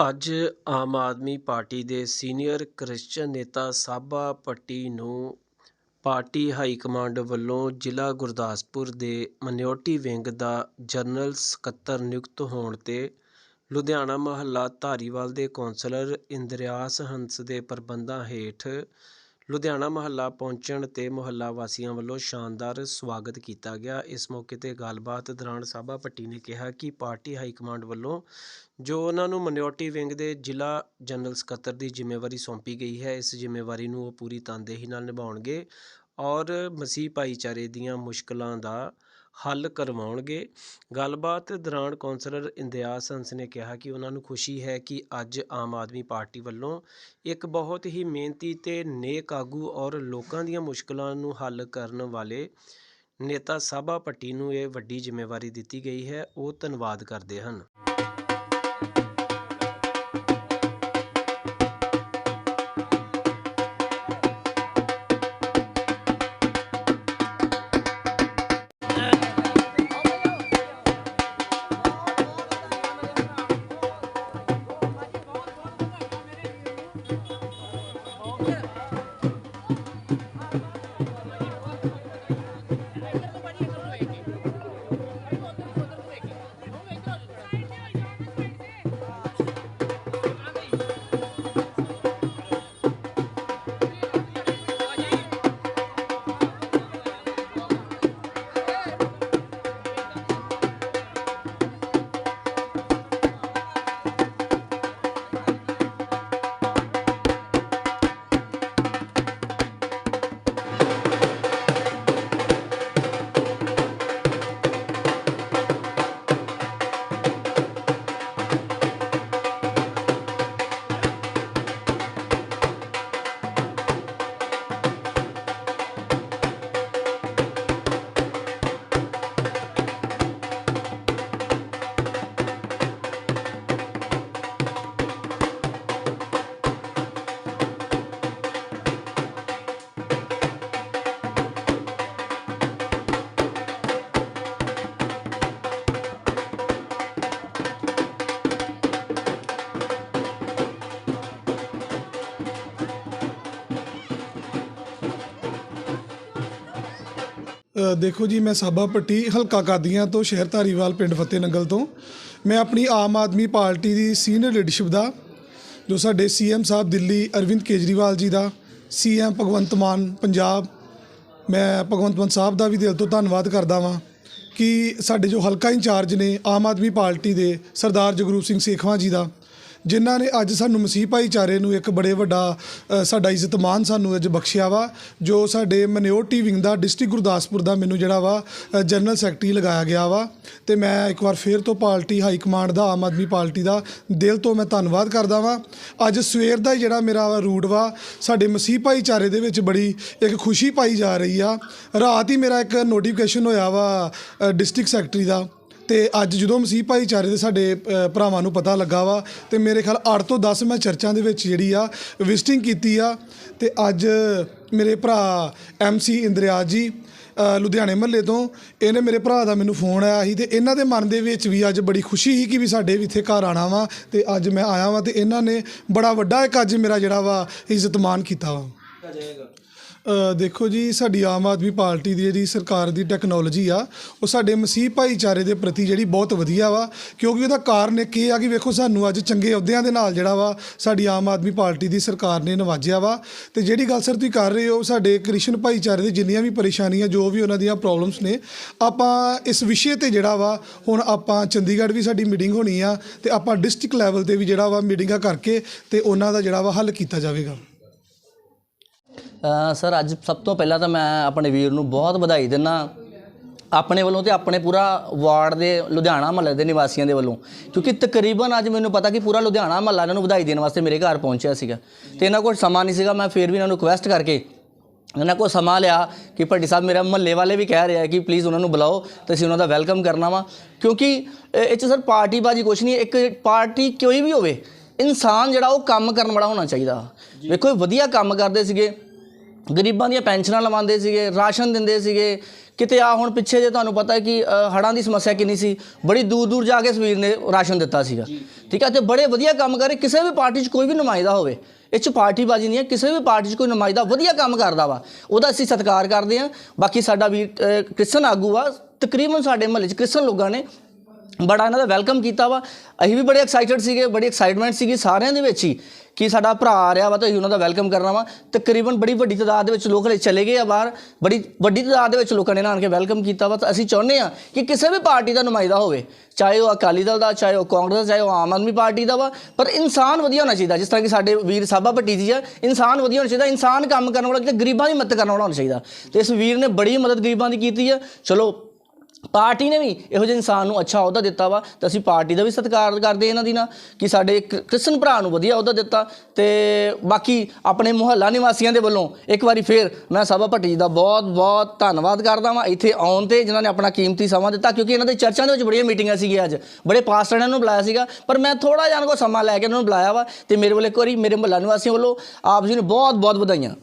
ਅੱਜ ਆਮ ਆਦਮੀ ਪਾਰਟੀ ਦੇ senior Christian ਨੇਤਾ ਸਾਬਾ ਭੱਟੀ ਨੂੰ ਪਾਰਟੀ ਹਾਈ ਕਮਾਂਡ ਵੱਲੋਂ ਜ਼ਿਲ੍ਹਾ ਗੁਰਦਾਸਪੁਰ ਦੇ ਮਨਿਓਰਟੀ ਵਿੰਗ ਦਾ ਜਨਰਲ ਸਕੱਤਰ ਨਿਯੁਕਤ ਹੋਣ ਤੇ ਲੁਧਿਆਣਾ ਮਹੱਲਾ ਧਾਰੀਵਾਲ ਦੇ ਕੌਂਸਲਰ ਇੰਦਰਿਆਸ ਹੰਸ ਦੇ ਪ੍ਰਬੰਧਾਂ ਹੇਠ ਲੁਧਿਆਣਾ ਮਹੱਲਾ ਪਹੁੰਚਣ ਤੇ ਮੁਹੱਲਾ ਵਾਸੀਆਂ ਵੱਲੋਂ ਸ਼ਾਨਦਾਰ ਸਵਾਗਤ ਕੀਤਾ ਗਿਆ। ਇਸ ਮੌਕੇ ਤੇ ਗੱਲਬਾਤ ਦੌਰਾਨ ਸਾਬਾ ਭੱਟੀ ਨੇ ਕਿਹਾ ਕਿ ਪਾਰਟੀ ਹਾਈ ਕਮਾਂਡ ਵੱਲੋਂ ਜੋ ਉਹਨਾਂ ਨੂੰ ਮਨਿਓਰਟੀ ਵਿੰਗ ਦੇ ਜ਼ਿਲ੍ਹਾ ਜਨਰਲ ਸਕੱਤਰ ਦੀ ਜ਼ਿੰਮੇਵਾਰੀ ਸੌਂਪੀ ਗਈ ਹੈ, ਇਸ ਜ਼ਿੰਮੇਵਾਰੀ ਨੂੰ ਉਹ ਪੂਰੀ ਤਨਦੇਹੀ ਨਾਲ ਨਿਭਾਉਣਗੇ ਔਰ ਮਸੀਹ ਭਾਈਚਾਰੇ ਦੀਆਂ ਮੁਸ਼ਕਲਾਂ ਦਾ ਹੱਲ ਕਰਵਾਉਣਗੇ। ਗੱਲਬਾਤ ਦੌਰਾਨ ਕੌਂਸਲਰ ਇੰਦਿਆਸ ਹੰਸ ਨੇ ਕਿਹਾ ਕਿ ਉਹਨਾਂ ਨੂੰ ਖੁਸ਼ੀ ਹੈ ਕਿ ਅੱਜ ਆਮ ਆਦਮੀ ਪਾਰਟੀ ਵੱਲੋਂ ਇੱਕ ਬਹੁਤ ਹੀ ਮਿਹਨਤੀ ਤੇ ਨੇਕ ਆਗੂ ਔਰ ਲੋਕਾਂ ਦੀਆਂ ਮੁਸ਼ਕਲਾਂ ਨੂੰ ਹੱਲ ਕਰਨ ਵਾਲੇ ਨੇਤਾ ਸਾਬਾ ਭੱਟੀ ਨੂੰ ਇਹ ਵੱਡੀ ਜ਼ਿੰਮੇਵਾਰੀ ਦਿੱਤੀ ਗਈ ਹੈ। ਉਹ ਧੰਨਵਾਦ ਕਰਦੇ ਹਨ। ਦੇਖੋ ਜੀ, ਮੈਂ ਸਾਬਾ ਪੱਟੀ ਹਲਕਾ ਕਾਦੀਆਂ ਤੋਂ ਸ਼ਹਿਰ ਧਾਰੀਵਾਲ, ਪਿੰਡ ਫਤਿਹ ਨੰਗਲ ਤੋਂ। ਮੈਂ ਆਪਣੀ ਆਮ ਆਦਮੀ ਪਾਰਟੀ ਦੀ ਸੀਨੀਅਰ ਲੀਡਰਸ਼ਿਪ ਦਾ, ਜੋ ਸਾਡੇ ਸੀਐਮ ਸਾਹਿਬ ਦਿੱਲੀ ਅਰਵਿੰਦ ਕੇਜਰੀਵਾਲ ਜੀ ਦਾ, ਸੀਐਮ ਭਗਵੰਤ ਮਾਨ ਪੰਜਾਬ, ਮੈਂ ਭਗਵੰਤ ਮਾਨ ਸਾਹਿਬ ਦਾ ਵੀ ਦਿਲ ਤੋਂ ਧੰਨਵਾਦ ਕਰਦਾ ਵਾਂ ਕਿ ਸਾਡੇ ਜੋ ਹਲਕਾ ਇੰਚਾਰਜ ਨੇ ਆਮ ਆਦਮੀ ਪਾਰਟੀ ਦੇ ਸਰਦਾਰ ਜਗਰੂਪ ਸਿੰਘ ਸੇਖਵਾਂ ਜੀ ਦਾ ਜਿਨ੍ਹਾਂ ਨੇ ਅੱਜ ਸਾਨੂੰ ਮਸੀਹ ਭਾਈਚਾਰੇ ਨੂੰ ਇੱਕ ਬੜੇ ਵੱਡਾ ਅ, ਸਾਡਾ ਇੱਜ਼ਤਮਾਨ ਸਾਨੂੰ ਅੱਜ ਬਖਸ਼ਿਆ ਵਾ ਜੋ ਸਾਡੇ ਮਨਿਓਰਟੀ ਵਿੰਗ ਦਾ ਡਿਸਟ੍ਰਿਕਟ ਗੁਰਦਾਸਪੁਰ ਦਾ ਮੈਨੂੰ ਜਿਹੜਾ ਵਾ ਅ, ਜਨਰਲ ਸੈਕਟਰੀ ਲਗਾਇਆ ਗਿਆ ਵਾ। ਤੇ ਮੈਂ ਇੱਕ ਵਾਰ ਫੇਰ ਤੋਂ ਪਾਰਟੀ ਹਾਈ ਕਮਾਂਡ ਦਾ ਆਮ ਆਦਮੀ ਪਾਰਟੀ ਦਾ ਦਿਲ ਤੋਂ ਮੈਂ ਧੰਨਵਾਦ ਕਰਦਾ ਵਾਂ। ਅੱਜ ਸਵੇਰ ਦਾ ਹੀ ਜਿਹੜਾ ਮੇਰਾ ਰੂਟ ਵਾ ਸਾਡੇ ਮਸੀਹ ਭਾਈਚਾਰੇ ਦੇ ਵਿੱਚ ਬੜੀ ਇੱਕ ਖੁਸ਼ੀ ਪਾਈ ਜਾ ਰਹੀ ਆ। ਰਾਤ ਹੀ ਮੇਰਾ ਇੱਕ ਨੋਟੀਫਿਕੇਸ਼ਨ ਹੋਇਆ ਵਾ ਡਿਸਟ੍ਰਿਕਟ ਸੈਕਟਰੀ ਦਾ। ਤੇ ਅੱਜ ਜਦੋਂ ਮਸੀਹ ਭਾਈਚਾਰੇ ਦੇ ਸਾਡੇ ਅ, ਭਰਾਵਾਂ ਨੂੰ ਪਤਾ ਲੱਗਾ ਵਾ ਤੇ ਮੇਰੇ ਖਿਆਲ 8 ਤੋਂ 10 ਮੈਂ ਚਰਚਾਂ ਦੇ ਵਿੱਚ ਜਿਹੜੀ ਆ ਵਿਜ਼ਿਟਿੰਗ ਕੀਤੀ ਆ ਤੇ ਅੱਜ ਮੇਰੇ ਭਰਾ ਐਮਸੀ ਇੰਦਰਿਆਜ ਜੀ ਅ, ਲੁਧਿਆਣੇ ਮਹੱਲੇ ਤੋਂ ਇਹਨੇ ਮੇਰੇ ਭਰਾ ਦਾ ਮੈਨੂੰ ਫੋਨ ਆਇਆ ਸੀ ਤੇ ਇਹਨਾਂ ਦੇ ਮਨ ਦੇ ਵਿੱਚ ਵੀ ਅੱਜ ਬੜੀ ਖੁਸ਼ੀ ਸੀ ਕਿ ਵੀ ਸਾਡੇ ਵੀ ਇੱਥੇ ਘਰ ਆਣਾ ਵਾ ਤੇ ਅੱਜ ਮੈਂ ਆਇਆ ਵਾਂ ਤੇ ਇਹਨਾਂ ਨੇ ਬੜਾ ਵੱਡਾ ਇੱਕ ਅੱਜ ਮੇਰਾ ਜਿਹੜਾ ਵਾ ਇੱਜ਼ਤ ਮਾਨ ਕੀਤਾ ਵਾ। ਅ, ਦੇਖੋ ਜੀ, ਸਾਡੀ ਆਮ ਆਦਮੀ ਪਾਰਟੀ ਦੀ ਜਿਹੜੀ ਸਰਕਾਰ ਦੀ ਟੈਕਨੋਲੋਜੀ ਆ, ਉਹ ਸਾਡੇ ਮਸੀਹ ਭਾਈਚਾਰੇ ਦੇ ਪ੍ਰਤੀ ਜਿਹੜੀ ਬਹੁਤ ਵਧੀਆ ਵਾ, ਕਿਉਂਕਿ ਉਹਦਾ ਕਾਰਨ ਇੱਕ ਇਹ ਆ ਕਿ ਵੇਖੋ, ਸਾਨੂੰ ਅੱਜ ਚੰਗੇ ਅਹੁਦਿਆਂ ਦੇ ਨਾਲ ਜਿਹੜਾ ਵਾ, ਸਾਡੀ ਆਮ ਆਦਮੀ ਪਾਰਟੀ ਦੀ ਸਰਕਾਰ ਨੇ ਨਵਾਜਿਆ ਵਾ। ਤੇ ਜਿਹੜੀ ਗੱਲ ਸਰ ਤੁਸੀਂ ਕਰ ਰਹੇ ਹੋ, ਸਾਡੇ ਕ੍ਰਿਸ਼ਨ ਭਾਈਚਾਰੇ ਦੀ ਜਿੰਨੀਆਂ ਵੀ ਪਰੇਸ਼ਾਨੀਆਂ, ਜੋ ਵੀ ਉਹਨਾਂ ਦੀਆਂ ਪ੍ਰੋਬਲਮਸ ਨੇ, ਆਪਾਂ ਇਸ ਵਿਸ਼ੇ ਤੇ ਜਿਹੜਾ ਵਾ, ਹੁਣ ਆਪਾਂ ਚੰਡੀਗੜ੍ਹ ਵੀ ਸਾਡੀ ਮੀਟਿੰਗ ਹੋਣੀ ਆ, ਤੇ ਆਪਾਂ ਡਿਸਟ੍ਰਿਕਟ ਲੈਵਲ ਤੇ ਵੀ ਜਿਹੜਾ ਵਾ ਮੀਟਿੰਗਾਂ ਕਰਕੇ ਤੇ ਉਹਨਾਂ ਦਾ ਜਿਹੜਾ ਵਾ ਹੱਲ ਕੀਤਾ ਜਾਵੇਗਾ। ਸਰ ਅੱਜ ਸਭ ਤੋਂ ਪਹਿਲਾਂ ਤਾਂ ਮੈਂ ਆਪਣੇ ਵੀਰ ਨੂੰ ਬਹੁਤ ਵਧਾਈ ਦਿੰਦਾ। ਆਪਣੇ ਵੱਲੋਂ ਤੇ ਆਪਣੇ ਪੂਰਾ ਵਾਰਡ ਦੇ ਲੁਧਿਆਣਾ ਮਹੱਲੇ ਦੇ ਨਿਵਾਸੀਆਂ ਦੇ ਵੱਲੋਂ। ਕਿਉਂਕਿ ਤਕਰੀਬਨ ਅੱਜ ਮੈਨੂੰ ਪਤਾ ਕਿ ਪੂਰਾ ਲੁਧਿਆਣਾ ਮਹੱਲਾ ਇਹਨਾਂ ਨੂੰ ਵਧਾਈ ਦੇਣ ਵਾਸਤੇ ਮੇਰੇ ਘਰ ਪਹੁੰਚਿਆ ਸੀਗਾ। ਤੇ ਇਹਨਾਂ ਕੋਲ ਸਮਾਂ ਨਹੀਂ ਸੀਗਾ ਮੈਂ ਫਿਰ ਵੀ ਇਹਨਾਂ ਨੂੰ ਰਿਕੁਐਸਟ ਕਰਕੇ ਇਹਨਾਂ ਕੋਲ ਸਮਾਂ ਲਿਆ ਕਿ ਭੱਟੀ ਸਾਹਿਬ ਮੇਰਾ ਮਹੱਲੇ ਵਾਲੇ ਵੀ ਕਹਿ ਰਹੇ ਆ ਕਿ ਪਲੀਜ਼ ਉਹਨਾਂ ਨੂੰ ਬੁਲਾਓ ਤੇ ਅਸੀਂ ਉਹਨਾਂ ਦਾ ਵੈਲਕਮ ਕਰਨਾ ਵਾ। ਕਿਉਂਕਿ ਇਹ 'ਚ ਸਰ ਪਾਰਟੀ ਬਾਜੀ ਕੁਛ ਨਹੀਂ ਇੱਕ ਪਾਰਟੀ ਕੋਈ ਵੀ ਹੋਵੇ ਇਨਸਾਨ ਜਿਹੜਾ ਉਹ ਕੰਮ ਕਰਨ ਵਾਲਾ ਹੋਣਾ ਚਾਹੀਦਾ। ਵੇਖੋ ਇਹ ਵਧੀਆ ਕੰਮ ਕਰਦੇ ਸੀਗੇ। ਗਰੀਬਾਂ ਦੀਆਂ ਪੈਨਸ਼ਨਾਂ ਲਵਾਉਂਦੇ ਸੀਗੇ ਰਾਸ਼ਨ ਦਿੰਦੇ ਸੀਗੇ। ਕਿਤੇ ਆ ਹੁਣ ਪਿੱਛੇ ਜੇ ਤੁਹਾਨੂੰ ਪਤਾ ਹੈ ਕਿ ਅ, ਹੜ੍ਹਾਂ ਦੀ ਸਮੱਸਿਆ ਕਿੰਨੀ ਸੀ? ਬੜੀ ਦੂਰ ਦੂਰ ਜਾ ਕੇ ਸਵੀਰ ਨੇ ਰਾਸ਼ਨ ਦਿੱਤਾ ਸੀਗਾ। ਠੀਕ ਹੈ ਤੇ ਬੜੇ ਵਧੀਆ ਕੰਮ ਕਰੇ। ਕਿਸੇ ਵੀ ਪਾਰਟੀ 'ਚ ਕੋਈ ਵੀ ਨੁਮਾਇੰਦਾ ਹੋਵੇ ਇਹ 'ਚ ਪਾਰਟੀਬਾਜ਼ੀ ਨਹੀਂ ਹੈ। ਕਿਸੇ ਵੀ ਪਾਰਟੀ 'ਚ ਕੋਈ ਨੁਮਾਇੰਦਾ ਵਧੀਆ ਕੰਮ ਕਰਦਾ ਵਾ ਉਹਦਾ ਅਸੀਂ ਸਤਿਕਾਰ ਕਰਦੇ ਹਾਂ। ਬਾਕੀ ਸਾਡਾ ਵੀ ਕ੍ਰਿਸਚਨ ਆਗੂ ਆ। ਤਕਰੀਬਨ ਸਾਡੇ ਮਹੱਲੇ 'ਚ ਕ੍ਰਿਸਚਨ ਲੋਕਾਂ ਨੇ ਬੜਾ ਇਹਨਾਂ ਦਾ ਵੈਲਕਮ ਕੀਤਾ ਵਾ। ਅਸੀਂ ਵੀ ਬੜੇ ਐਕਸਾਈਟਡ ਸੀਗੇ, ਬੜੀ ਐਕਸਾਈਟਮੈਂਟ ਸੀਗੀ ਸਾਰਿਆਂ ਦੇ ਵਿੱਚ ਹੀ ਕਿ ਸਾਡਾ ਭਰਾ ਆ ਰਿਹਾ ਵਾ ਤਾਂ ਅਸੀਂ ਉਹਨਾਂ ਦਾ ਵੈਲਕਮ ਕਰਨਾ ਵਾ। ਤਕਰੀਬਨ ਬੜੀ ਵੱਡੀ ਤਾਦਾਦ ਦੇ ਵਿੱਚ ਲੋਕ ਹਲੇ ਚਲੇ ਗਏ ਆ ਬਾਹਰ। ਬੜੀ ਵੱਡੀ ਤਾਦਾਦ ਦੇ ਵਿੱਚ ਲੋਕਾਂ ਨੇ ਇਹਨਾਂ ਕੇ ਵੈਲਕਮ ਕੀਤਾ ਵਾ। ਤਾਂ ਅਸੀਂ ਚਾਹੁੰਦੇ ਆ ਕਿ ਕਿਸੇ ਵੀ ਪਾਰਟੀ ਦਾ ਨੁਮਾਇੰਦਾ ਹੋਵੇ, ਚਾਹੇ ਉਹ ਅਕਾਲੀ ਦਲ ਦਾ, ਚਾਹੇ ਉਹ ਕਾਂਗਰਸ ਦਾ, ਚਾਹੇ ਉਹ ਆਮ ਆਦਮੀ ਪਾਰਟੀ ਦਾ ਵਾ। ਪਰ ਇਨਸਾਨ ਵਧੀਆ ਹੋਣਾ ਚਾਹੀਦਾ, ਜਿਸ ਤਰ੍ਹਾਂ ਕਿ ਸਾਡੇ ਵੀਰ ਸਾਬਾ ਭੱਟੀ ਜੀ ਆ, ਇਨਸਾਨ ਵਧੀਆ ਹੋਣਾ ਚਾਹੀਦਾ। ਇਨਸਾਨ ਕੰਮ ਕਰਨ ਵਾਲਾ ਤੇ ਗਰੀਬਾਂ ਦੀ ਮਦਦ ਕਰਨ ਵਾਲਾ ਹੋਣਾ ਚਾਹੀਦਾ। ਤੇ ਇਸ ਵੀਰ ਨੇ ਬੜੀ ਮਦਦ ਗਰੀਬਾਂ ਦੀ ਕੀਤੀ ਆ। ਚਲੋ ਪਾਰਟੀ ਨੇ ਵੀ ਇਹੋ ਜਿਹੇ ਇਨਸਾਨ ਨੂੰ ਅੱਛਾ ਅਹੁਦਾ ਦਿੱਤਾ ਵਾ ਤੇ ਅਸੀਂ ਪਾਰਟੀ ਦਾ ਵੀ ਸਤਿਕਾਰ ਕਰਦੇ ਇਹਨਾਂ ਦੀ ਨਾ ਕਿ ਸਾਡੇ ਇੱਕ ਕ੍ਰਿਸ਼ਨ ਭਰਾ ਨੂੰ ਵਧੀਆ ਅਹੁਦਾ ਦਿੱਤਾ ਤੇ ਬਾਕੀ ਆਪਣੇ ਮੁਹੱਲਾ ਨਿਵਾਸੀਆਂ ਦੇ ਵੱਲੋਂ ਇੱਕ ਵਾਰੀ ਫੇਰ ਮੈਂ ਸਭਾ ਭੱਟੀ ਜੀ ਦਾ ਬਹੁਤ ਬਹੁਤ ਧੰਨਵਾਦ ਕਰਦਾ ਵਾਂ ਇੱਥੇ ਆਉਣ ਤੇ ਜਿਨ੍ਹਾਂ ਨੇ ਆਪਣਾ ਕੀਮਤੀ ਸਮਾਂ ਦਿੱਤਾ ਕਿਉਂਕਿ ਇਹਨਾਂ ਦੇ ਚਰਚਾਂ ਦੇ ਵਿੱਚ ਬੜੀਆਂ ਮੀਟਿੰਗਾਂ ਸੀਗੀਆਂ ਅੱਜ, ਬੜੇ ਪਾਸਟਰਾਂ ਨੂੰ ਬੁਲਾਇਆ ਸੀਗਾ, ਪਰ ਮੈਂ ਥੋੜਾ ਜਿਹਾ ਇਹਨਾਂ ਕੋਲ ਸਮਾਂ ਲੈ ਕੇ ਇਹਨਾਂ ਨੂੰ ਬੁਲਾਇਆ ਵਾ ਤੇ ਮੇਰੇ ਵੱਲੋਂ ਇੱਕ ਵਾਰੀ ਮੇਰੇ ਮੁਹੱਲਾ ਨਿਵਾਸੀਆਂ ਵੱਲੋਂ ਆਪ ਜੀ ਨੂੰ ਬਹੁਤ ਬਹੁਤ ਵਧਾਈਆਂ।